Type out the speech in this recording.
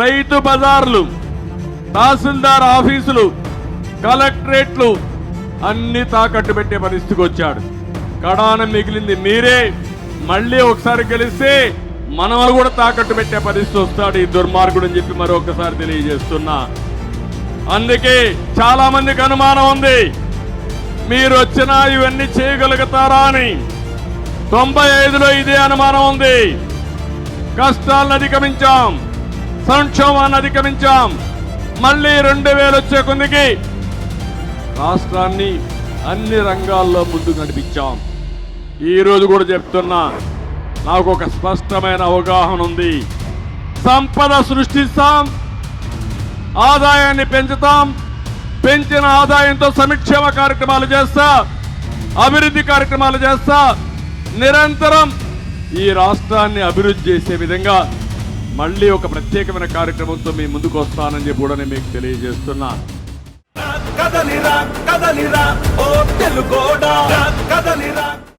రైతు బజార్లు తహసీల్దార్ ఆఫీసులు కలెక్టరేట్లు అన్ని తాకట్టు పెట్టే పరిస్థితికి వచ్చాడు. కడాన మిగిలింది మీరే. మళ్ళీ ఒకసారి గెలిస్తే మనవలు కూడా తాకట్టు పెట్టే పరిస్థితి వస్తాడు ఈ దుర్మార్గుడు అని చెప్పి మరొకసారి తెలియజేస్తున్నా. అందుకే చాలా మందికి అనుమానం ఉంది. మీరు వచ్చినా ఇవన్నీ చేయగలుగుతారా అని. తొంభై ఐదులో ఇదే అనుమానం ఉంది. కష్టాలను అధిగమించాం. సంక్షోభాన్ని అధిగమించాం. మళ్ళీ రెండు వేలు వచ్చే కొందికి రాష్ట్రాన్ని అన్ని రంగాల్లో ముందుకు నడిపించాం. ఈ రోజు కూడా చెప్తున్నా నాకు ఒక స్పష్టమైన అవగాహన ఉంది. సంపద సృష్టిస్తాం ఆదాయాన్ని పెంచుతాం పెంచిన ఆదాయంతో సంక్షేమ కార్యక్రమాలు చేస్తా అభివృద్ధి కార్యక్రమాలు చేస్తా నిరంతరం ఈ రాష్ట్రాన్ని అభివృద్ధి చేసే విధంగా మళ్ళీ ఒక ప్రత్యేకమైన కార్యక్రమంతో మీ ముందుకు వస్తానని చెప్పి కూడా నేను మీకు తెలియజేస్తున్నా. కదలిరా కదలిరా ఓ తెలుగోడా.